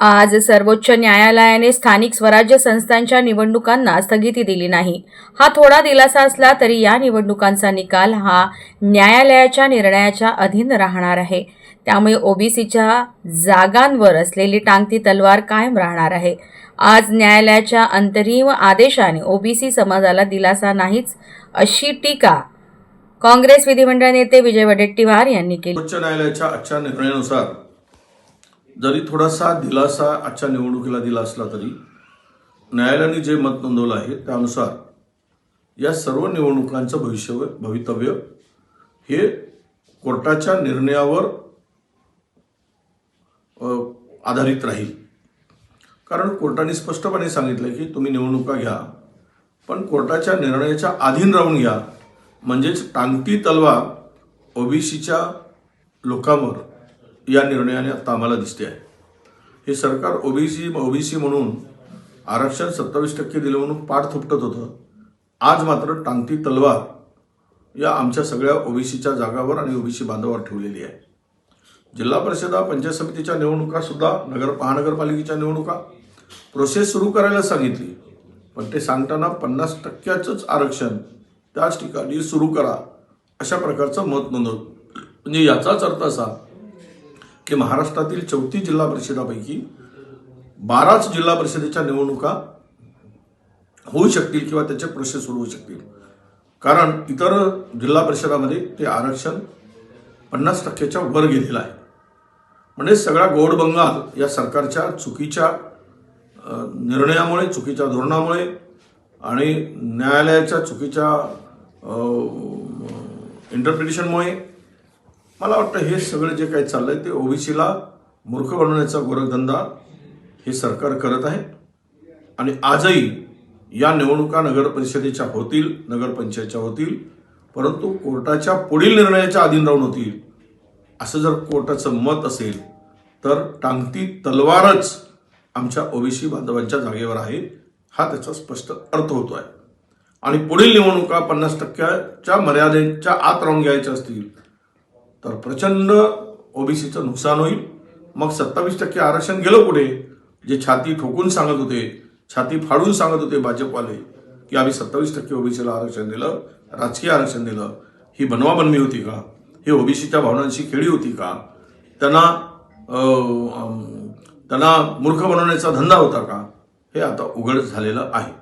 आज सर्वोच्च न्यायालयाने स्थानिक स्वराज्य संस्थांच्या निवडणुकांना स्थगिती दिली नाही. हा थोडा दिलासा असला तरी या निवडणुकांचा निकाल हा न्यायालयाच्या निर्णयाच्या अधीन राहणार आहे. त्यामुळे ओबीसीच्या जागांवर असलेली टांगती तलवार कायम राहणार आहे. आज न्यायालयाच्या अंतरिम आदेशाने ओबीसी समाजाला दिलासा नाहीच अशी टीका काँग्रेस विधिमंडळ नेते विजय वडेट्टीवार यांनी केली. उच्च न्यायालयाच्या आजच्या निर्णयानुसार जरी थोडासा दिलासा आजच्या निवडणुकीला दिला असला तरी न्यायालयाने जे मत नोंदवलं आहे त्यानुसार या सर्व निवडणुकांचं भविष्य भवितव्य हे कोर्टाच्या निर्णयावर आधारित राहील. कारण कोर्टाने स्पष्टपणे सांगितलं की तुम्ही निवडणुका घ्या पण कोर्टाच्या निर्णयाच्या अधीन राहून घ्या. म्हणजेच टांगती तलवार ओबीसीच्या लोकांवर या निर्णयाने आता आम्हाला दिसते आहे. हे सरकार ओबीसी ओबीसी म्हणून आरक्षण सत्तावीस टक्के दिलं म्हणून पाठ थुपटत होतं. आज मात्र टांगती तलवार या आमच्या सगळ्या ओबीसीच्या जागावर आणि ओबीसी बांधावर ठेवलेली आहे. जिल्हा परिषदा पंचायत समितीच्या निवडणुकासुद्धा नगर महानगरपालिकेच्या निवडणुका प्रोसेस सुरू करायला सांगितली. पण ते सांगताना पन्नास टक्क्याचंच आरक्षण त्याच ठिकाणी सुरू करा अशा प्रकारचं मत नोंदवलं. म्हणजे याचाच अर्थ असा की महाराष्ट्रातील चौथी जिल्हा परिषदापैकी बाराच जिल्हा परिषदेच्या निवडणुका होऊ शकतील किंवा त्याचे प्रोसेस सुरू होऊ शकतील. कारण इतर जिल्हा परिषदामध्ये ते आरक्षण पन्नास टक्क्याच्या वर गेलेलं आहे. म्हणजे सगळा गोड बंगाल या सरकारच्या चुकीच्या निर्णयामुळे चुकीच्या धोरणामुळे आणि न्यायालयाच्या चुकीच्या इंटरप्रिटेशनमुळे मला वाटतं हे सगळं जे काही चाललंय ते ओबीसीला मूर्ख बनवण्याचा गोरखधंदा हे सरकार करत आहे. आणि आजही या निवडणुका नगर परिषदेच्या होतील नगरपंचायतच्या होतील परंतु कोर्टाच्या पुढील निर्णयाच्या अधीन राहून होतील. असं जर कोर्टाचं मत असेल तर टांगती तलवारच आमच्या ओबीसी बांधवांच्या जागेवर आहे हा त्याचा स्पष्ट अर्थ होतो आहे आणि पुढील निवडणुका पन्नास टक्क्याच्या मर्यादेच्या आत राहून घ्यायच्या असतील तर प्रचंड ओबीसीचं नुकसान होईल. मग सत्तावीस टक्के आरक्षण गेलं पुढे जे छाती ठोकून सांगत होते छाती फाडून सांगत होते भाजपवाले की आम्ही सत्तावीस टक्के ओबीसीला आरक्षण दिलं राजकीय आरक्षण दिलं. ही बनवाबनवी होती का? ही ओबीसीच्या भावनांशी खेळी होती का? त्यांना त्यांना मूर्ख बनवण्याचा धंदा होता का? हे आता उघड झालेलं आहे.